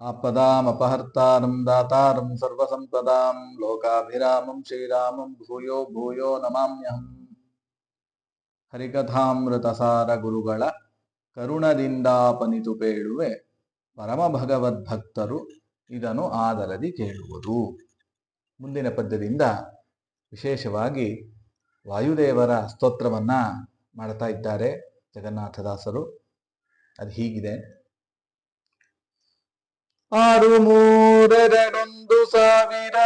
आपदामपहर्तारं दातारं सर्वसम्पदां लोकाभिरामं श्रीरामं भूयो भूयो ನಮಾಮ್ಯಹಂ ಹರಿಕಥಾಮೃತಸಾರ ಗುರುಗಳ ಕರುಣದಿಂದಾಪನಿತು ಪೇಳುವೆ ಪರಮ ಭಗವದ್ಭಕ್ತರು ಇದನ್ನು ಆದರದಿ ಕೇಳುವುದು ಮುಂದಿನ ಪದ್ಯದಿಂದ ವಿಶೇಷವಾಗಿ ವಾಯುದೇವರ ಸ್ತೋತ್ರವನ್ನ ಮಾಡ್ತಾ ಇದ್ದಾರೆ ಜಗನ್ನಾಥದಾಸರು ಅದು ಹೀಗಿದೆ ಆರು ಮೂರೆರಡೊಂದು ಸಾವಿರ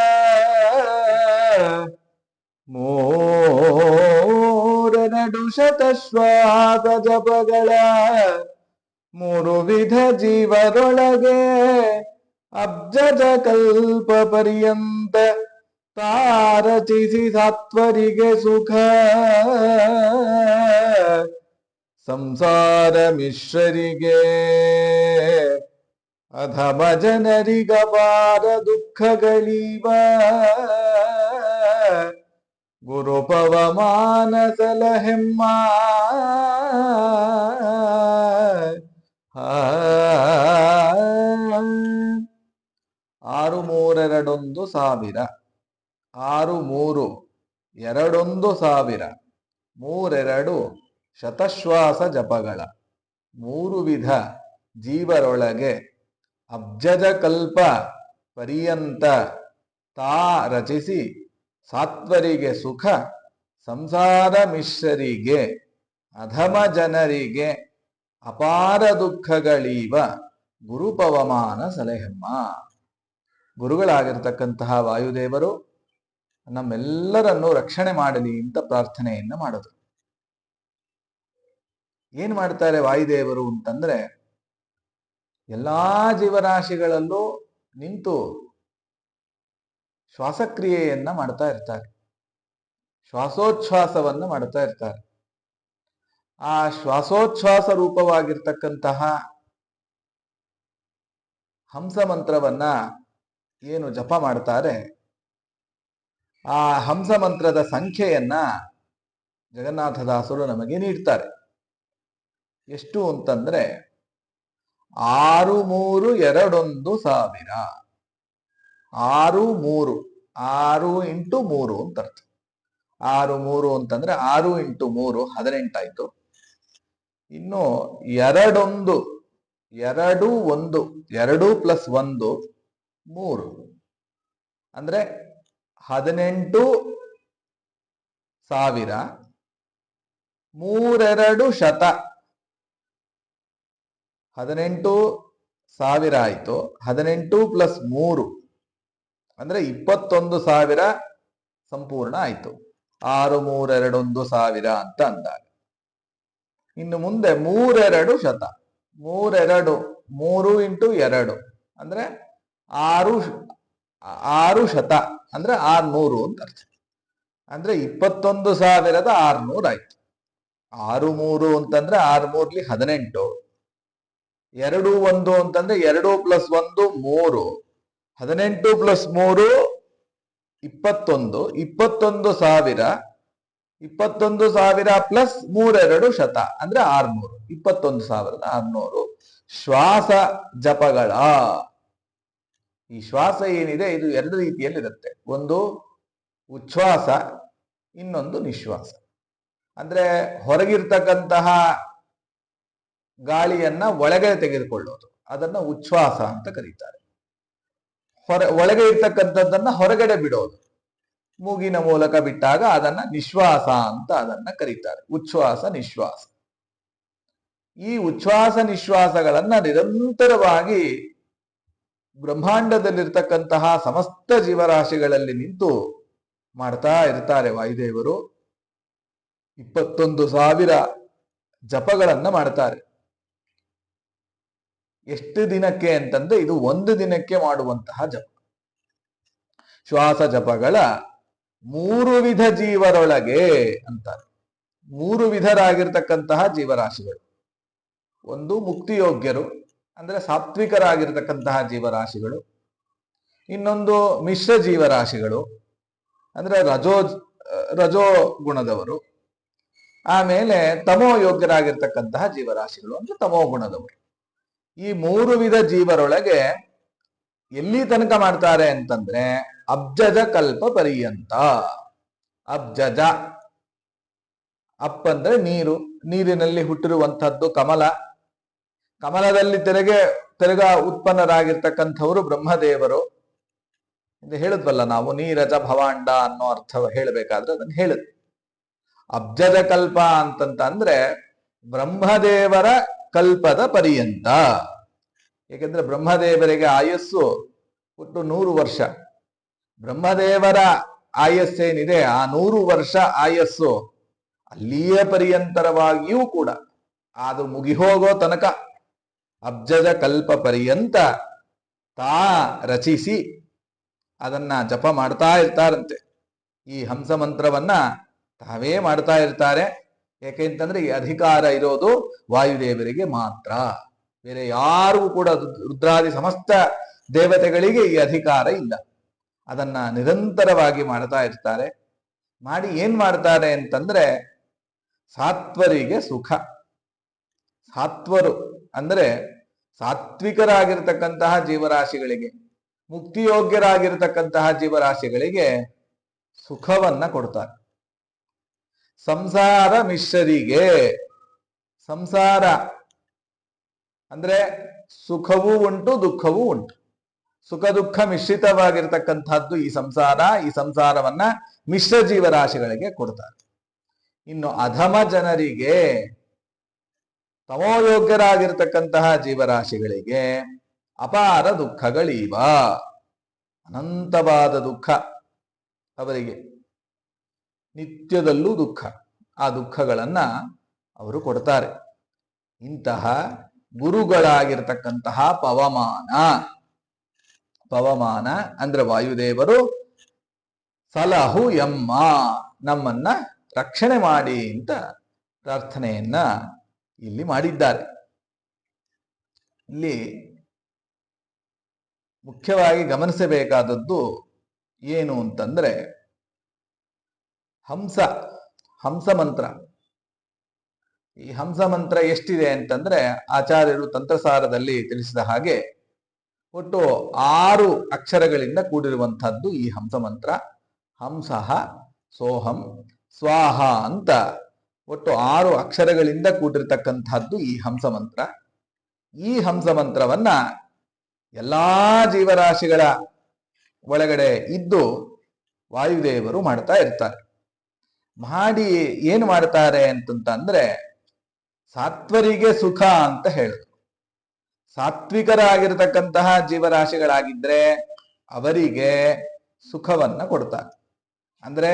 ಮೂರೆರಡು ಶತಶ್ವಾಸ ಜಪಗಳ ಮೂರು ವಿಧ ಜೀವರೊಳಗೆ ಅಬ್ಜಜ ಕಲ್ಪ ಪರ್ಯಂತ ತಾರಚಿಸಿ ಸತ್ವರಿಗೆ ಸುಖ ಸಂಸಾರ ಮಿಶ್ರರಿಗೆ ಅಧಮ ಜನರಿಗವಾರ ದುಃಖಗಳೀವ. ಗುರುಪವಮಾನ ಸಲಹೆಮ್ಮ ಆರು ಮೂರೆರಡೊಂದು ಸಾವಿರ. ಆರು ಮೂರು ಎರಡೊಂದು ಸಾವಿರ. ಮೂರೆರಡು ಶತಶ್ವಾಸ ಜಪಗಳ. ಮೂರು ವಿಧ ಜೀವರೊಳಗೆ ಅಬ್ಜಜ ಕಲ್ಪ ಪರ್ಯಂತ ತಾ ರಚಿಸಿ ಸಾತ್ವರಿಗೆ ಸುಖ, ಸಂಸಾರ ಮಿಶ್ರರಿಗೆ, ಅಧಮ ಜನರಿಗೆ ಅಪಾರ ದುಃಖಗಳೀವ ಗುರುಪವಮಾನ ಸಲಹೆಮ್ಮ ಗುರುಗಳಾಗಿರ್ತಕ್ಕಂತಹ ವಾಯುದೇವರು ನಮ್ಮೆಲ್ಲರನ್ನು ರಕ್ಷಣೆ ಮಾಡಲಿ ಅಂತ ಪ್ರಾರ್ಥನೆಯನ್ನ ಮಾಡೋದು. ಏನ್ ಮಾಡ್ತಾರೆ ವಾಯುದೇವರು ಅಂತಂದ್ರೆ ಎಲ್ಲಾ ಜೀವರಾಶಿಗಳಲ್ಲೂ ನಿಂತು ಶ್ವಾಸಕ್ರಿಯೆಯನ್ನ ಮಾಡ್ತಾ ಇರ್ತಾರೆ. ಶ್ವಾಸೋಚ್ಛ್ವಾಸವನ್ನು ಮಾಡ್ತಾ ಇರ್ತಾರೆ. ಆ ಶ್ವಾಸೋಚ್ಛ್ವಾಸ ರೂಪವಾಗಿರ್ತಕ್ಕಂತಹ ಹಂಸ ಮಂತ್ರವನ್ನ ಏನು ಜಪ ಮಾಡ್ತಾರೆ? ಆ ಹಂಸ ಮಂತ್ರದ ಸಂಖ್ಯೆಯನ್ನ ಜಗನ್ನಾಥದಾಸರು ನಮಗೆ ನೀಡ್ತಾರೆ. ಎಷ್ಟು ಅಂತಂದ್ರೆ ಆರು ಮೂರು ಎರಡೊಂದು ಸಾವಿರ. ಆರು ಮೂರು, ಆರು ಇಂಟು ಮೂರು ಅಂತ ಅರ್ಥ. ಆರು ಮೂರು ಅಂತಂದ್ರೆ ಆರು ಇಂಟು ಮೂರು ಹದಿನೆಂಟಾಯ್ತು. ಇನ್ನು ಎರಡೊಂದು, ಎರಡು ಒಂದು, ಎರಡು ಪ್ಲಸ್ ಒಂದು, ಮೂರು. ಅಂದ್ರೆ ಹದಿನೆಂಟು ಸಾವಿರ, ಮೂರೆರಡು ಶತ. ಹದಿನೆಂಟು ಸಾವಿರ ಆಯ್ತು. ಹದಿನೆಂಟು ಪ್ಲಸ್ ಮೂರು ಅಂದ್ರೆ ಇಪ್ಪತ್ತೊಂದು ಸಾವಿರ ಸಂಪೂರ್ಣ ಆಯ್ತು. ಆರು ಮೂರೆರಡೊಂದು ಸಾವಿರ ಅಂತ ಅಂದಾಗ. ಇನ್ನು ಮುಂದೆ ಮೂರೆರಡು ಶತ. ಮೂರೆರಡು, ಮೂರು ಇಂಟು ಎರಡು ಅಂದ್ರೆ ಆರು ಆರು ಶತ ಅಂದ್ರೆ ಆರ್ನೂರು ಅಂತ ಅರ್ಥ. ಅಂದ್ರೆ ಇಪ್ಪತ್ತೊಂದು ಸಾವಿರದ ಆರ್ನೂರು ಆಯ್ತು. ಆರು, ಮೂರು ಅಂತಂದ್ರೆ ಆರು ಮೂರ್ಲಿ ಹದಿನೆಂಟು. ಎರಡು ಒಂದು ಅಂತಂದ್ರೆ ಎರಡು ಪ್ಲಸ್ ಒಂದು, ಮೂರು. ಹದಿನೆಂಟು ಪ್ಲಸ್ ಮೂರು, ಇಪ್ಪತ್ತೊಂದು. ಇಪ್ಪತ್ತೊಂದು ಸಾವಿರ. ಇಪ್ಪತ್ತೊಂದು ಸಾವಿರ ಪ್ಲಸ್ ಮೂರೆರಡು ಶತ, ಅಂದ್ರೆ ಆರ್ನೂರು. ಇಪ್ಪತ್ತೊಂದು ಸಾವಿರದ ಆರ್ನೂರು. ಶ್ವಾಸ ಜಪಗಳ. ಈ ಶ್ವಾಸ ಏನಿದೆ, ಇದು ಎರಡು ರೀತಿಯಲ್ಲಿರುತ್ತೆ. ಒಂದು ಉಚ್ಛ್ವಾಸ, ಇನ್ನೊಂದು ನಿಶ್ವಾಸ. ಅಂದ್ರೆ ಹೊರಗಿರ್ತಕ್ಕಂತಹ ಗಾಳಿಯನ್ನ ಒಳಗೆ ತೆಗೆದುಕೊಳ್ಳೋದು. ಅದನ್ನ ಉಚ್ಛ್ವಾಸ ಅಂತ ಕರೀತಾರೆ. ಹೊರ, ಒಳಗೆ ಇರ್ತಕ್ಕಂಥದ್ದನ್ನ ಹೊರಗಡೆ ಬಿಡೋದು. ಮೂಗಿನ ಮೂಲಕ ಬಿಟ್ಟಾಗ ಅದನ್ನ ನಿಶ್ವಾಸ ಅಂತ ಅದನ್ನ ಕರೀತಾರೆ. ಉಚ್ಛ್ವಾಸ, ನಿಶ್ವಾಸ. ಈ ಉಚ್ಛ್ವಾಸ, ನಿಶ್ವಾಸಗಳನ್ನ ನಿರಂತರವಾಗಿ ಬ್ರಹ್ಮಾಂಡದಲ್ಲಿರ್ತಕ್ಕಂತಹ ಸಮಸ್ತ ಜೀವರಾಶಿಗಳಲ್ಲಿ ನಿಂತು ಮಾಡ್ತಾ ಇರ್ತಾರೆ ವಾಯುದೇವರು. ಇಪ್ಪತ್ತೊಂದು ಸಾವಿರ ಜಪಗಳನ್ನ ಮಾಡ್ತಾರೆ. ಎಷ್ಟು ದಿನಕ್ಕೆ ಅಂತಂದ್ರೆ ಇದು ಒಂದು ದಿನಕ್ಕೆ ಮಾಡುವಂತಹ ಜಪ. ಶ್ವಾಸ ಜಪಗಳ ಮೂರು ವಿಧ ಜೀವರೊಳಗೆ ಅಂತಾರೆ. ಮೂರು ವಿಧರಾಗಿರ್ತಕ್ಕಂತಹ ಜೀವರಾಶಿಗಳು. ಒಂದು ಮುಕ್ತಿಯೋಗ್ಯರು, ಅಂದ್ರೆ ಸಾತ್ವಿಕರಾಗಿರ್ತಕ್ಕಂತಹ ಜೀವರಾಶಿಗಳು. ಇನ್ನೊಂದು ಮಿಶ್ರ ಜೀವರಾಶಿಗಳು, ಅಂದ್ರೆ ರಜೋ ರಜೋ ಗುಣದವರು. ಆಮೇಲೆ ತಮೋ ಯೋಗ್ಯರಾಗಿರ್ತಕ್ಕಂತಹ ಜೀವರಾಶಿಗಳು ಅಂದ್ರೆ ತಮೋ ಗುಣದವರು. ಈ ಮೂರು ವಿಧ ಜೀವರೊಳಗೆ ಎಲ್ಲಿ ತನಕ ಮಾಡ್ತಾರೆ ಅಂತಂದ್ರೆ ಅಬ್ಜಜ ಕಲ್ಪ ಪರ್ಯಂತ. ಅಬ್ಜಜ ಅಪ್ ಅಂದ್ರೆ ನೀರು, ನೀರಿನಲ್ಲಿ ಹುಟ್ಟಿರುವಂತಹದ್ದು ಕಮಲ. ಕಮಲದಲ್ಲಿ ತೆರೆಗೆ, ತೆರೆಗ ಉತ್ಪನ್ನರಾಗಿರ್ತಕ್ಕಂಥವರು ಬ್ರಹ್ಮದೇವರು. ಹೇಳಿದ್ವಲ್ಲ ನಾವು, ನೀರಜ ಭವಾಂಡ ಅನ್ನೋ ಅರ್ಥ ಹೇಳಬೇಕಾದ್ರೆ ಅದನ್ನು ಹೇಳಿದ್ವಿ ಅಬ್ಜದ ಕಲ್ಪ ಅಂತಂತ ಅಂದ್ರೆ ಬ್ರಹ್ಮದೇವರ ಕಲ್ಪದ ಪರ್ಯಂತ. ಏಕೆಂದ್ರೆ ಬ್ರಹ್ಮದೇವರಿಗೆ ಆಯಸ್ಸು ಒಟ್ಟು ನೂರು ವರ್ಷ. ಬ್ರಹ್ಮದೇವರ ಆಯಸ್ಸೇನಿದೆ ಆ ನೂರು ವರ್ಷ ಆಯಸ್ಸು ಅಲ್ಲಿಯೇ ಪರ್ಯಂತರವಾಗಿಯೂ ಕೂಡ. ಅದು ಮುಗಿಹೋಗೋ ತನಕ. ಅಬ್ಜದ ಕಲ್ಪ ಪರ್ಯಂತ ತಾ ರಚಿಸಿ ಅದನ್ನ ಜಪ ಮಾಡ್ತಾ ಇರ್ತಾರಂತೆ. ಈ ಹಂಸ ಮಂತ್ರವನ್ನ ತಾವೇ ಮಾಡ್ತಾ ಇರ್ತಾರೆ. ಯಾಕೆಂತಂದ್ರೆ ಈ ಅಧಿಕಾರ ಇರೋದು ವಾಯುದೇವರಿಗೆ ಮಾತ್ರ. ಬೇರೆ ಯಾರಿಗೂ ಕೂಡ ರುದ್ರಾದಿ ಸಮಸ್ತ ದೇವತೆಗಳಿಗೆ ಈ ಅಧಿಕಾರ ಇಲ್ಲ. ಅದನ್ನ ನಿರಂತರವಾಗಿ ಮಾಡ್ತಾ ಇರ್ತಾರೆ. ಮಾಡಿ ಏನ್ ಮಾಡ್ತಾರೆ ಅಂತಂದ್ರೆ ಸಾತ್ವರಿಗೆ ಸುಖ. ಸಾತ್ವರು ಅಂದ್ರೆ ಸಾತ್ವಿಕರಾಗಿರ್ತಕ್ಕಂತಹ ಜೀವರಾಶಿಗಳಿಗೆ, ಮುಕ್ತಿಯೋಗ್ಯರಾಗಿರ್ತಕ್ಕಂತಹ ಜೀವರಾಶಿಗಳಿಗೆ ಸುಖವನ್ನ ಕೊಡ್ತಾರೆ. ಸಂಸಾರ ಮಿಶ್ರರಿಗೆ, ಸಂಸಾರ ಅಂದ್ರೆ ಸುಖವೂ ಉಂಟು, ದುಃಖವೂ ಉಂಟು. ಸುಖ, ದುಃಖ ಮಿಶ್ರಿತವಾಗಿರ್ತಕ್ಕಂಥದ್ದು ಈ ಸಂಸಾರ, ಈ ಸಂಸಾರವನ್ನ ಮಿಶ್ರ ಜೀವರಾಶಿಗಳಿಗೆ ಕೊಡ್ತಾರೆ. ಇನ್ನು ಅಧಮ ಜನರಿಗೆ, ತಮೋಯೋಗ್ಯರಾಗಿರ್ತಕ್ಕಂತಹ ಜೀವರಾಶಿಗಳಿಗೆ ಅಪಾರ ದುಃಖಗಳೀವ. ಅನಂತವಾದ ದುಃಖ ಅವರಿಗೆ. ನಿತ್ಯದಲ್ಲೂ ದುಃಖ. ಆ ದುಃಖಗಳನ್ನ ಅವರು ಕೊಡ್ತಾರೆ. ಇಂತಹ ಗುರುಗಳಾಗಿರ್ತಕ್ಕಂತಹ ಪವಮಾನ. ಪವಮಾನ ಅಂದ್ರೆ ವಾಯುದೇವರು ಸಲಹು ಎಮ್ಮ ನಮ್ಮನ್ನ ರಕ್ಷಣೆ ಮಾಡಿ ಅಂತ ಪ್ರಾರ್ಥನೆಯನ್ನ ಇಲ್ಲಿ ಮಾಡಿದ್ದಾರೆ. ಇಲ್ಲಿ ಮುಖ್ಯವಾಗಿ ಗಮನಿಸಬೇಕಾದದ್ದು ಏನು ಅಂತಂದ್ರೆ ಹಂಸ ಹಂಸ ಮಂತ್ರ. ಈ ಹಂಸ ಮಂತ್ರ ಎಷ್ಟಿದೆ ಅಂತಂದ್ರೆ ಆಚಾರ್ಯರು ತಂತ್ರಸಾರದಲ್ಲಿ ತಿಳಿಸಿದ ಹಾಗೆ ಒಟ್ಟು ಆರು ಅಕ್ಷರಗಳಿಂದ ಕೂಡಿರುವಂತಹದ್ದು ಈ ಹಂಸ ಮಂತ್ರ. ಹಂಸಃ, ಸೋಹಂ, ಸ್ವಾಹ ಅಂತ ಒಟ್ಟು ಆರು ಅಕ್ಷರಗಳಿಂದ ಕೂಡಿರ್ತಕ್ಕಂಥದ್ದು ಈ ಹಂಸ ಮಂತ್ರ. ಈ ಹಂಸ ಮಂತ್ರವನ್ನ ಎಲ್ಲಾ ಜೀವರಾಶಿಗಳ ಒಳಗಡೆ ಇದ್ದು ವಾಯುದೇವರು ಮಾಡ್ತಾ ಇರ್ತಾರೆ. ಮಾಡಿ ಏನು ಮಾಡ್ತಾರೆ ಅಂತಂತಂದ್ರೆ ಸಾತ್ವರಿಗೆ ಸುಖ ಅಂತ ಹೇಳಿದ್ರು. ಸಾತ್ವಿಕರಾಗಿರ್ತಕ್ಕಂತಹ ಜೀವರಾಶಿಗಳಾಗಿದ್ರೆ ಅವರಿಗೆ ಸುಖವನ್ನ ಕೊಡ್ತಾರೆ. ಅಂದ್ರೆ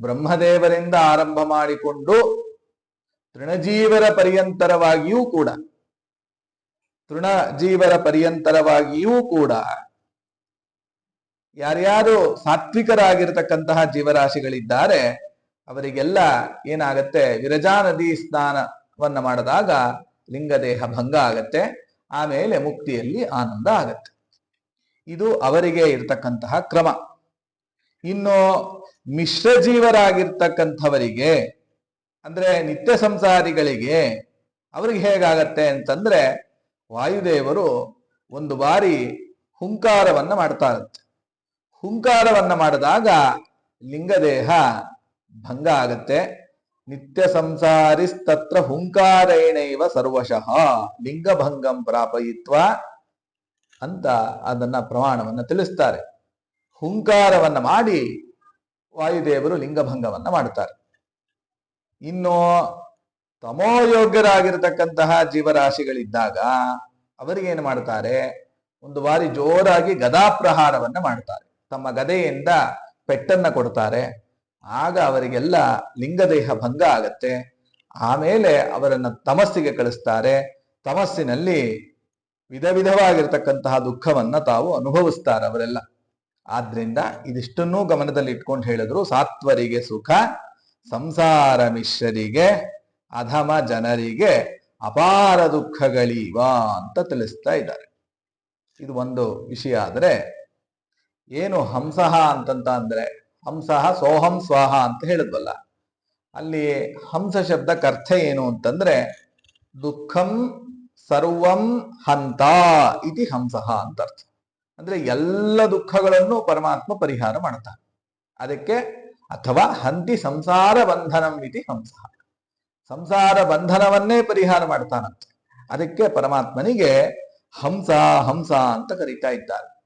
ಬ್ರಹ್ಮದೇವರಿಂದ ಆರಂಭ ಮಾಡಿಕೊಂಡು ತೃಣಜೀವರ ಪರ್ಯಂತರವಾಗಿಯೂ ಕೂಡ, ತೃಣಜೀವರ ಪರ್ಯಂತರವಾಗಿಯೂ ಕೂಡ ಯಾರ್ಯಾರು ಸಾತ್ವಿಕರಾಗಿರ್ತಕ್ಕಂತಹ ಜೀವರಾಶಿಗಳಿದ್ದಾರೆ ಅವರಿಗೆಲ್ಲ ಏನಾಗತ್ತೆ? ವಿರಜಾ ನದಿ ಸ್ನಾನವನ್ನ ಮಾಡಿದಾಗ ಲಿಂಗದೇಹ ಭಂಗ ಆಗತ್ತೆ, ಆಮೇಲೆ ಮುಕ್ತಿಯಲ್ಲಿ ಆನಂದ ಆಗತ್ತೆ. ಇದು ಅವರಿಗೆ ಇರತಕ್ಕಂತಹ ಕ್ರಮ. ಇನ್ನು ಮಿಶ್ರ ಜೀವರಾಗಿರ್ತಕ್ಕಂಥವರಿಗೆ ಅಂದ್ರೆ ನಿತ್ಯ ಸಂಸಾರಿಗಳಿಗೆ ಅವ್ರಿಗೆ ಹೇಗಾಗತ್ತೆ ಅಂತಂದ್ರೆ ವಾಯುದೇವರು ಒಂದು ಬಾರಿ ಹುಂಕಾರವನ್ನ ಇರುತ್ತೆ. ಹುಂಕಾರವನ್ನ ಮಾಡಿದಾಗ ಲಿಂಗದೇಹ ಭಂಗ ಆಗತ್ತೆ. ನಿತ್ಯ ಸಂಸಾರಿಸ್ತತ್ರ ಹುಂಕಾರೇಣೈವ ಸರ್ವಶಃ. ಲಿಂಗಭಂಗಂ ಪ್ರಾಪಯಿತ್ವ ಅಂತ ಅದನ್ನ ಪ್ರಮಾಣವನ್ನ ತಿಳಿಸ್ತಾರೆ. ಹುಂಕಾರವನ್ನ ಮಾಡಿ ವಾಯುದೇವರು ಲಿಂಗಭಂಗವನ್ನ ಮಾಡ್ತಾರೆ ಇನ್ನು ತಮೋಯೋಗ್ಯರಾಗಿರ್ತಕ್ಕಂತಹ ಜೀವರಾಶಿಗಳಿದ್ದಾಗ ಅವರಿಗೇನು ಮಾಡ್ತಾರೆ ಒಂದು ಬಾರಿ ಜೋರಾಗಿ ಗದಾಪ್ರಹಾರವನ್ನ ಮಾಡ್ತಾರೆ ತಮ್ಮ ಗದೆಯಿಂದ ಪೆಟ್ಟನ್ನ ಕೊಡ್ತಾರೆ. ಆಗ ಅವರಿಗೆಲ್ಲ ಲಿಂಗದೇಹ ಭಂಗ ಆಗತ್ತೆ. ಆಮೇಲೆ ಅವರನ್ನ ತಮಸ್ಸಿಗೆ ಕಳಿಸ್ತಾರೆ. ತಮಸ್ಸಿನಲ್ಲಿ ವಿಧ ವಿಧವಾಗಿರ್ತಕ್ಕಂತಹ ದುಃಖವನ್ನ ತಾವು ಅನುಭವಿಸ್ತಾರೆ ಅವರೆಲ್ಲ. ಆದ್ರಿಂದ ಇದಿಷ್ಟನ್ನೂ ಗಮನದಲ್ಲಿ ಇಟ್ಕೊಂಡು ಹೇಳಿದ್ರು ಸಾತ್ವರಿಗೆ ಸುಖ, ಸಂಸಾರ ಮಿಶ್ರರಿಗೆ, ಅಧಮ ಜನರಿಗೆ ಅಪಾರ ದುಃಖಗಳೀವ ಅಂತ ತಿಳಿಸ್ತಾ ಇದ್ದಾರೆ. ಇದು ಒಂದು ವಿಷಯ ಆದರೆ ಏನು ಹಂಸಹ ಅಂತಂತ ಅಂದ್ರೆ ಹಂಸಃ ಸೋಹಂ ಸ್ವಾಹ ಅಂತ ಹೇಳಿದ್ವಲ್ಲ. ಅಲ್ಲಿ ಹಂಸ ಶಬ್ದಕ್ಕೆ ಅರ್ಥ ಏನು ಅಂತಂದ್ರೆ, ದುಃಖಂ ಸರ್ವಂ ಹಂತ ಇತಿ ಹಂಸಃ ಅಂತ ಅರ್ಥ. ಅಂದ್ರೆ ಎಲ್ಲ ದುಃಖಗಳನ್ನು ಪರಮಾತ್ಮ ಪರಿಹಾರ ಮಾಡ್ತಾನೆ. ಅದಕ್ಕೆ ಅಥವಾ ಹಂತಿ ಸಂಸಾರ ಬಂಧನಂ ಇತಿ ಹಂಸ. ಸಂಸಾರ ಬಂಧನವನ್ನೇ ಪರಿಹಾರ ಮಾಡ್ತಾನಂತೆ. ಅದಕ್ಕೆ ಪರಮಾತ್ಮನಿಗೆ ಹಂಸ ಹಂಸ ಅಂತ ಕರೀತಾ ಇದ್ದಾರೆ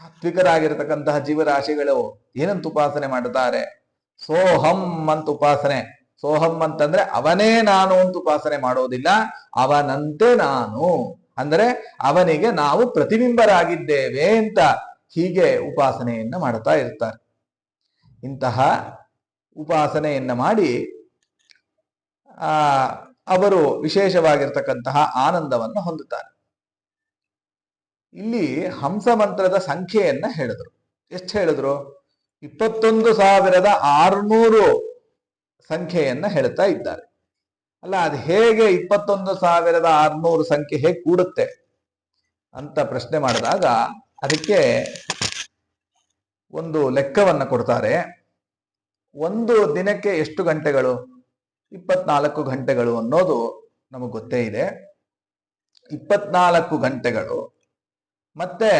ಸಾತ್ವಿಕರಾಗಿರತಕ್ಕಂತಹ ಜೀವರಾಶಿಗಳು ಏನಂತ ಉಪಾಸನೆ ಮಾಡುತ್ತಾರೆ? ಸೋಹಂ ಅಂತ ಉಪಾಸನೆ. ಸೋಹಂ ಅಂತಂದ್ರೆ ಅವನೇ ನಾನು ಅಂತ ಉಪಾಸನೆ ಮಾಡೋದಿಲ್ಲ, ಅವನಂತೆ ನಾನು. ಅಂದರೆ ಅವನಿಗೆ ನಾವು ಪ್ರತಿಬಿಂಬರಾಗಿದ್ದೇವೆ ಅಂತ ಹೀಗೆ ಉಪಾಸನೆಯನ್ನ ಮಾಡುತ್ತಾ ಇರ್ತಾರೆ. ಇಂತಹ ಉಪಾಸನೆಯನ್ನ ಮಾಡಿ, ಆ, ಅವರು ವಿಶೇಷವಾಗಿರ್ತಕ್ಕಂತಹ ಆನಂದವನ್ನು ಹೊಂದುತ್ತಾರೆ. ಇಲ್ಲಿ ಹಂಸ ಮಂತ್ರದ ಸಂಖ್ಯೆಯನ್ನ ಹೇಳಿದ್ರು. ಎಷ್ಟು ಹೇಳಿದ್ರು? ಇಪ್ಪತ್ತೊಂದು ಸಾವಿರದ ಆರುನೂರು ಸಂಖ್ಯೆಯನ್ನ ಹೇಳ್ತಾ ಇದ್ದಾರೆ. ಅಲ್ಲ, ಅದು ಹೇಗೆ ಇಪ್ಪತ್ತೊಂದು ಸಾವಿರದ ಆರುನೂರು ಸಂಖ್ಯೆ ಹೇಗೆ ಕೂಡುತ್ತೆ ಅಂತ ಪ್ರಶ್ನೆ ಮಾಡಿದಾಗ ಅದಕ್ಕೆ ಒಂದು ಲೆಕ್ಕವನ್ನು ಕೊಡ್ತಾರೆ. ಒಂದು ದಿನಕ್ಕೆ ಎಷ್ಟು ಗಂಟೆಗಳು? ಇಪ್ಪತ್ನಾಲ್ಕು ಗಂಟೆಗಳು ಅನ್ನೋದು ನಮಗೆ ಗೊತ್ತೇ ಇದೆ. ಇಪ್ಪತ್ನಾಲ್ಕು ಗಂಟೆಗಳು ಮತ್ತೆ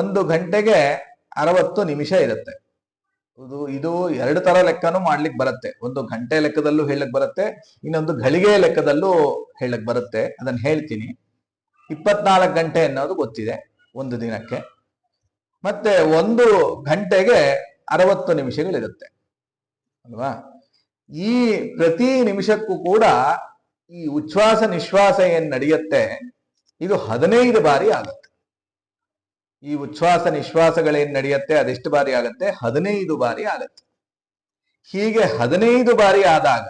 ಒಂದು ಗಂಟೆಗೆ ಅರವತ್ತು ನಿಮಿಷ ಇರುತ್ತೆ. ಇದು ಇದು ಎರಡು ತರ ಲೆಕ್ಕನೂ ಮಾಡ್ಲಿಕ್ಕೆ ಬರುತ್ತೆ. ಒಂದು ಗಂಟೆ ಲೆಕ್ಕದಲ್ಲೂ ಹೇಳಕ್ ಬರುತ್ತೆ, ಇನ್ನೊಂದು ಗಳಿಗೆ ಲೆಕ್ಕದಲ್ಲೂ ಹೇಳಕ್ ಬರುತ್ತೆ. ಅದನ್ನ ಹೇಳ್ತೀನಿ. ಇಪ್ಪತ್ನಾಲ್ಕು ಗಂಟೆ ಅನ್ನೋದು ಗೊತ್ತಿದೆ ಒಂದು ದಿನಕ್ಕೆ. ಮತ್ತೆ ಒಂದು ಗಂಟೆಗೆ ಅರವತ್ತು ನಿಮಿಷಗಳಿರುತ್ತೆ. ಅಲ್ವಾ? ಈ ಪ್ರತಿ ನಿಮಿಷಕ್ಕೂ ಕೂಡ ಈ ಉಚ್ಛ್ವಾಸ ನಿಶ್ವಾಸ ಏನ್ ನಡೆಯುತ್ತೆ, ಇದು ಹದಿನೈದು ಬಾರಿ ಆಗುತ್ತೆ. ಈ ಉಚ್ಛ್ವಾಸ ನಿಶ್ವಾಸಗಳೇನ್ ನಡೆಯುತ್ತೆ? ಅದೆಷ್ಟು ಬಾರಿ ಆಗತ್ತೆ? ಹದಿನೈದು ಬಾರಿ ಆಗತ್ತೆ. ಹೀಗೆ ಹದಿನೈದು ಬಾರಿ ಆದಾಗ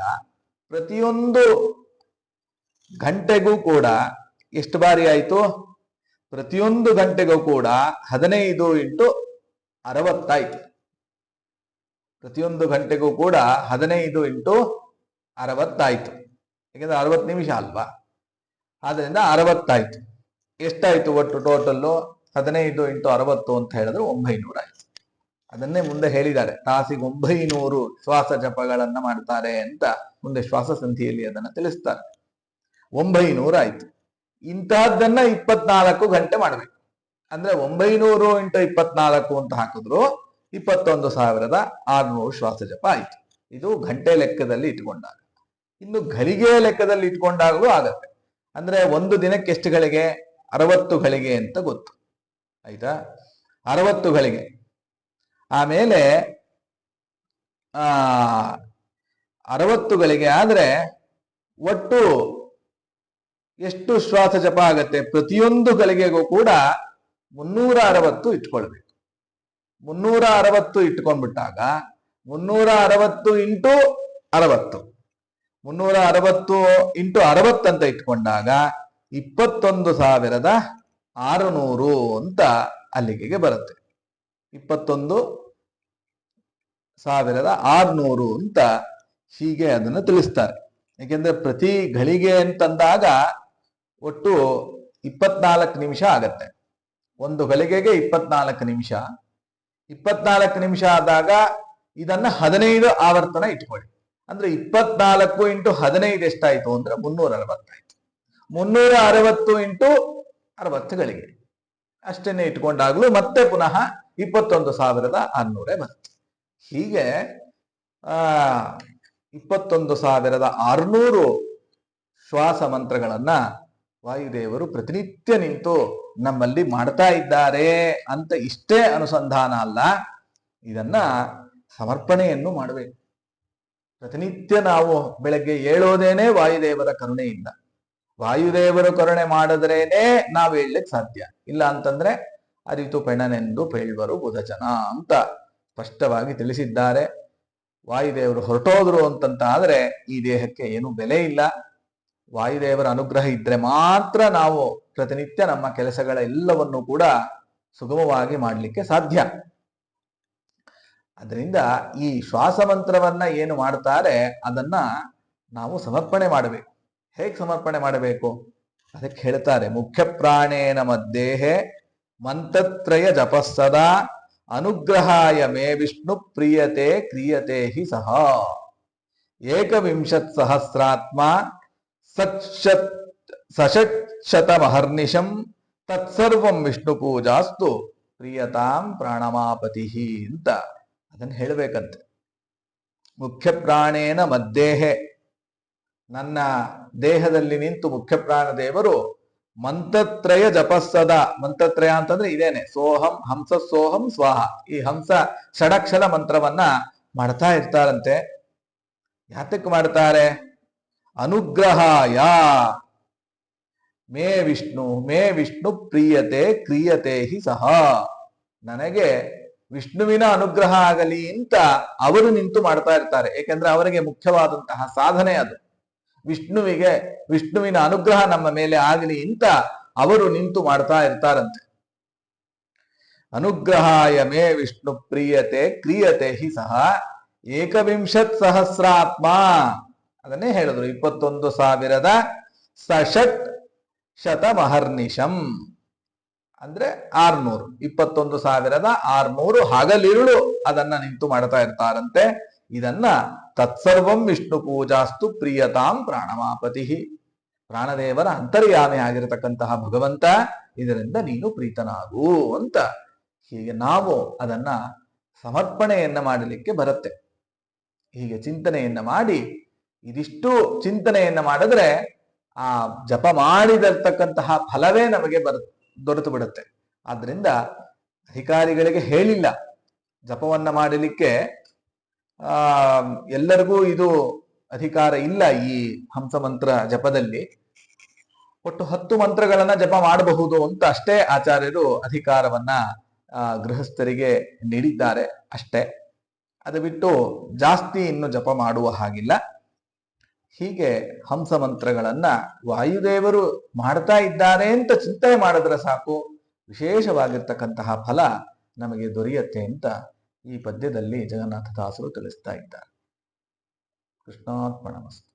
ಪ್ರತಿಯೊಂದು ಗಂಟೆಗೂ ಕೂಡ ಎಷ್ಟು ಬಾರಿ ಆಯ್ತು? ಪ್ರತಿಯೊಂದು ಗಂಟೆಗೂ ಕೂಡ ಹದಿನೈದು ಇಂಟು ಅರವತ್ತಾಯ್ತು. ಪ್ರತಿಯೊಂದು ಗಂಟೆಗೂ ಕೂಡ ಹದಿನೈದು ಇಂಟು ಅರವತ್ತಾಯ್ತು. ಯಾಕೆಂದ್ರೆ ಅರವತ್ತು ನಿಮಿಷ ಅಲ್ವಾ? ಆದ್ರಿಂದ ಅರವತ್ತಾಯ್ತು. ಎಷ್ಟಾಯ್ತು ಒಟ್ಟು ಟೋಟಲ್ಲು? ಹದಿನೈದು ಇಂಟು ಅರವತ್ತು ಅಂತ ಹೇಳಿದ್ರೆ ಒಂಬೈನೂರ ಆಯ್ತು. ಅದನ್ನೇ ಮುಂದೆ ಹೇಳಿದ್ದಾರೆ. ತಾಸಿಗೆ ಒಂಬೈನೂರು ಶ್ವಾಸ ಜಪಗಳನ್ನ ಮಾಡ್ತಾರೆ ಅಂತ ಮುಂದೆ ಶ್ವಾಸ ಸಂಧಿಯಲ್ಲಿ ಅದನ್ನ ತಿಳಿಸ್ತಾರೆ. ಒಂಬೈನೂರ ಆಯ್ತು. ಇಂತಹದ್ದನ್ನ ಇಪ್ಪತ್ನಾಲ್ಕು ಗಂಟೆ ಮಾಡ್ಬೇಕು. ಅಂದ್ರೆ ಒಂಬೈನೂರು ಇಂಟು ಇಪ್ಪತ್ನಾಲ್ಕು ಅಂತ ಹಾಕಿದ್ರು ಇಪ್ಪತ್ತೊಂದು ಸಾವಿರದ ಆರುನೂರು ಶ್ವಾಸ ಜಪ ಆಯ್ತು. ಇದು ಗಂಟೆ ಲೆಕ್ಕದಲ್ಲಿ ಇಟ್ಕೊಂಡಾಗ. ಇನ್ನು ಘಳಿಗೆ ಲೆಕ್ಕದಲ್ಲಿ ಇಟ್ಕೊಂಡಾಗಲೂ ಆಗತ್ತೆ. ಅಂದ್ರೆ ಒಂದು ದಿನಕ್ಕೆ ಎಷ್ಟು ಗಳಿಗೆ ಅರವತ್ತು ಗಳಿಗೆ ಅಂತ ಗೊತ್ತು. ಆಯ್ತಾ? ಅರವತ್ತು ಗಳಿಗೆ ಆಮೇಲೆ, ಆ ಅರವತ್ತು ಗಳಿಗೆ ಆದ್ರೆ ಒಟ್ಟು ಎಷ್ಟು ಶ್ವಾಸ ಜಪ ಆಗತ್ತೆ? ಪ್ರತಿಯೊಂದು ಗಳಿಗೆಗೂ ಕೂಡ ಮುನ್ನೂರ ಅರವತ್ತು ಇಟ್ಕೊಳ್ಬೇಕು. ಮುನ್ನೂರ ಅರವತ್ತು ಇಟ್ಕೊಂಡ್ಬಿಟ್ಟಾಗ ಮುನ್ನೂರ ಅರವತ್ತು ಇಂಟು ಅರವತ್ತು. ಮುನ್ನೂರ ಅರವತ್ತು ಇಂಟು ಅರವತ್ತಂತ ಇಟ್ಕೊಂಡಾಗ ಇಪ್ಪತ್ತೊಂದು ಸಾವಿರದ ಆರುನೂರು ಅಂತ ಅಲ್ಲಿಗೆಗೆ ಬರುತ್ತೆ. ಇಪ್ಪತ್ತೊಂದು ಸಾವಿರದ ಆರುನೂರು ಅಂತ ಹೀಗೆ ಅದನ್ನು ತಿಳಿಸ್ತಾರೆ. ಯಾಕೆಂದ್ರೆ ಪ್ರತಿ ಗಳಿಗೆ ಅಂತಂದಾಗ ಒಟ್ಟು ಇಪ್ಪತ್ನಾಲ್ಕು ನಿಮಿಷ ಆಗತ್ತೆ. ಒಂದು ಗಳಿಗೆಗೆ ಇಪ್ಪತ್ನಾಲ್ಕು ನಿಮಿಷ. ಇಪ್ಪತ್ನಾಲ್ಕು ನಿಮಿಷ ಆದಾಗ ಇದನ್ನ ಹದಿನೈದು ಆವರ್ತನ ಇಟ್ಕೊಳ್ಳಿ. ಅಂದ್ರೆ ಇಪ್ಪತ್ನಾಲ್ಕು ಇಂಟು ಹದಿನೈದು ಎಷ್ಟಾಯ್ತು ಅಂದ್ರೆ ಮುನ್ನೂರ ಅರವತ್ತಾಯ್ತು ಮುನ್ನೂರ ಅರವತ್ತು ಇಂಟು ಅರವತ್ತು ಗಳಿಗೆ. ಅಷ್ಟನ್ನೇ ಇಟ್ಕೊಂಡಾಗ್ಲೂ ಮತ್ತೆ ಪುನಃ ಇಪ್ಪತ್ತೊಂದು ಸಾವಿರದ ಆರ್ನೂರೇ ಬಂತು ಹೀಗೆ, ಆ, ಇಪ್ಪತ್ತೊಂದು ಸಾವಿರದ ಆರುನೂರು ಶ್ವಾಸ ಮಂತ್ರಗಳನ್ನ ವಾಯುದೇವರು ಪ್ರತಿನಿತ್ಯ ನಿಂತು ನಮ್ಮಲ್ಲಿ ಮಾಡ್ತಾ ಇದ್ದಾರೆ ಅಂತ ಇಷ್ಟೇ ಅನುಸಂಧಾನ ಅಲ್ಲ, ಇದನ್ನ ಸಮರ್ಪಣೆಯನ್ನು ಮಾಡಬೇಕು ಪ್ರತಿನಿತ್ಯ ನಾವು ಬೆಳಗ್ಗೆ ಏಳೋದೇನೆ ವಾಯುದೇವರ ಕರುಣೆಯಿಂದ. ವಾಯುದೇವರು ಕರುಣೆ ಮಾಡಿದ್ರೇನೆ ನಾವು ಹೇಳಲಿಕ್ಕೆ ಸಾಧ್ಯ. ಇಲ್ಲ ಅಂತಂದ್ರೆ ಅರಿತು ಪೆಣನೆಂದು ಪೇಳ್ವರು ಬುಧಜನ ಅಂತ ಸ್ಪಷ್ಟವಾಗಿ ತಿಳಿಸಿದ್ದಾರೆ. ವಾಯುದೇವರು ಹೊರಟೋದ್ರು ಅಂತಂತ ಆದ್ರೆ ಈ ದೇಹಕ್ಕೆ ಏನು ಬೆಲೆ ಇಲ್ಲ. ವಾಯುದೇವರ ಅನುಗ್ರಹ ಇದ್ರೆ ಮಾತ್ರ ನಾವು ಪ್ರತಿನಿತ್ಯ ನಮ್ಮ ಕೆಲಸಗಳ ಎಲ್ಲವನ್ನು ಕೂಡ ಸುಗಮವಾಗಿ ಮಾಡಲಿಕ್ಕೆ ಸಾಧ್ಯ. ಅದರಿಂದ ಈ ಶ್ವಾಸ ಮಂತ್ರವನ್ನ ಏನು ಮಾಡ್ತಾರೆ, ಅದನ್ನ ನಾವು ಸಮರ್ಪಣೆ ಮಾಡಬೇಕು. ಹೇಗೆ ಸಮರ್ಪಣೆ ಮಾಡಬೇಕು? ಅದಕ್ಕೆ ಹೇಳ್ತಾರೆ, ಮುಖ್ಯ ಪ್ರಾಣೇನ ಮಧ್ಯೆ ಮಂತ್ರತ್ರಯ ಜಪಸ್ಸದಾ ಅನುಗ್ರಹಾಯ ಮೇ ವಿಷ್ಣು ಪ್ರಿಯತೆ ಕ್ರಿಯತೆ ಹಿ ಸಹ. ಏಕವಿಂಶತ್ ಸಹಸ್ರಾತ್ಮ ಸಚ್ಚತ್ ಸಷಟ್ಶತ ಮಹರ್ನಿಶಂ ತತ್ಸರ್ವಂ ವಿಷ್ಣು ಪೂಜಾಸ್ತು ಪ್ರಿಯತಾಂ ಪ್ರಾಣಮಾಪತಿ ಅಂತ. ಅದನ್ನ ಹೇಳಬೇಕಂತೆ. ಮುಖ್ಯ ಪ್ರಾಣೇನ ಮದ್ದೇಹೆ. ನನ್ನ ದೇಹದಲ್ಲಿ ನಿಂತು ಮುಖ್ಯ ಪ್ರಾಣ ದೇವರು ಮಂತ್ರತ್ರಯ ಜಪಸ್ಸದ. ಮಂತ್ರತ್ರಯ ಅಂತಂದ್ರೆ ಇದೇನೆ. ಸೋಹಂ, ಹಂಸ, ಸೋಹಂ, ಸ್ವಾಹ. ಈ ಹಂಸ ಷಡಕ್ಷರ ಮಂತ್ರವನ್ನ ಮಾಡ್ತಾ ಇರ್ತಾರಂತೆ. ಯಾತಕ್ಕೆ ಮಾಡ್ತಾರೆ? ಅನುಗ್ರಹಾಯ. ಮೇ ವಿಷ್ಣು ಮೇ ವಿಷ್ಣು ಪ್ರಿಯತೆ, ಕ್ರಿಯತೆ ಹಿ ಸಹ. ನನಗೆ ವಿಷ್ಣುವಿನ ಅನುಗ್ರಹ ಆಗಲಿ ಅಂತ ಅವರು ನಿಂತು ಮಾಡ್ತಾ ಇರ್ತಾರೆ. ಏಕೆಂದ್ರೆ ಅವರಿಗೆ ಮುಖ್ಯವಾದಂತಹ ಸಾಧನೆ ಅದು. ವಿಷ್ಣುವಿಗೆ, ವಿಷ್ಣುವಿನ ಅನುಗ್ರಹ ನಮ್ಮ ಮೇಲೆ ಆಗಲಿ ಇಂತ ಅವರು ನಿಂತು ಮಾಡ್ತಾ ಇರ್ತಾರಂತೆ. ಅನುಗ್ರಹಾಯ ಮೇ ವಿಷ್ಣು ಪ್ರಿಯತೆ, ಕ್ರಿಯತೆ ಹಿ ಸಹ ಏಕವಿಂಶತ್ ಸಹಸ್ರಾತ್ಮ ಅದನ್ನೇ ಹೇಳಿದ್ರು. ಇಪ್ಪತ್ತೊಂದು ಸಾವಿರದ ಸಷಟ್ ಶತಮಹರ್ನಿಶಂ. ಅಂದ್ರೆ ಆರ್ನೂರು, ಇಪ್ಪತ್ತೊಂದು ಸಾವಿರದ ಆರ್ನೂರು ಹಗಲಿರುಳು ಅದನ್ನ ನಿಂತು ಮಾಡ್ತಾ ಇರ್ತಾರಂತೆ. ಇದನ್ನ ತತ್ಸರ್ವಂ ವಿಷ್ಣು ಪೂಜಾಸ್ತು ಪ್ರಿಯತಾಂ ಪ್ರಾಣಮಾಪತಿ. ಪ್ರಾಣದೇವರ ಅಂತರ್ಯಾಮಿ ಆಗಿರತಕ್ಕಂತಹ ಭಗವಂತ, ಇದರಿಂದ ನೀನು ಪ್ರೀತನಾಗು ಅಂತ. ಹೀಗೆ ನಾವು ಅದನ್ನ ಸಮರ್ಪಣೆಯನ್ನ ಮಾಡಲಿಕ್ಕೆ ಬರುತ್ತೆ. ಹೀಗೆ ಚಿಂತನೆಯನ್ನ ಮಾಡಿ, ಇದಿಷ್ಟು ಚಿಂತನೆಯನ್ನ ಮಾಡಿದ್ರೆ ಆ ಜಪ ಮಾಡಿದಿರ್ತಕ್ಕಂತಹ ಫಲವೇ ನಮಗೆ ಬರು, ದೊರೆತು ಬಿಡುತ್ತೆ. ಆದ್ರಿಂದ ಅಧಿಕಾರಿಗಳಿಗೆ ಹೇಳಿಲ್ಲ. ಜಪವನ್ನ ಮಾಡಲಿಕ್ಕೆ ಎಲ್ಲರಿಗೂ ಇದು ಅಧಿಕಾರ ಇಲ್ಲ ಈ ಹಂಸ ಮಂತ್ರ ಜಪದಲ್ಲಿ. ಒಟ್ಟು ಹತ್ತು ಮಂತ್ರಗಳನ್ನ ಜಪ ಮಾಡಬಹುದು ಅಂತ ಅಷ್ಟೇ ಆಚಾರ್ಯರು ಅಧಿಕಾರವನ್ನ, ಆ, ಗೃಹಸ್ಥರಿಗೆ ನೀಡಿದ್ದಾರೆ ಅಷ್ಟೇ. ಅದು ಬಿಟ್ಟು ಜಾಸ್ತಿ ಇನ್ನು ಜಪ ಮಾಡುವ ಹಾಗಿಲ್ಲ. ಹೀಗೆ ಹಂಸ ಮಂತ್ರಗಳನ್ನ ವಾಯುದೇವರು ಮಾಡ್ತಾ ಇದ್ದಾರೆ ಅಂತ ಚಿಂತನೆ ಮಾಡಿದ್ರೆ ಸಾಕು. ವಿಶೇಷವಾಗಿರ್ತಕ್ಕಂತಹ ಫಲ ನಮಗೆ ದೊರೆಯುತ್ತೆ ಅಂತ ಈ ಪದ್ಯದಲ್ಲಿ ಜಗನ್ನಾಥದಾಸರು ತಿಳಿಸ್ತಾ ಇದ್ದಾರೆ. ಕೃಷ್ಣಾತ್ಮಣಮಸ್ತು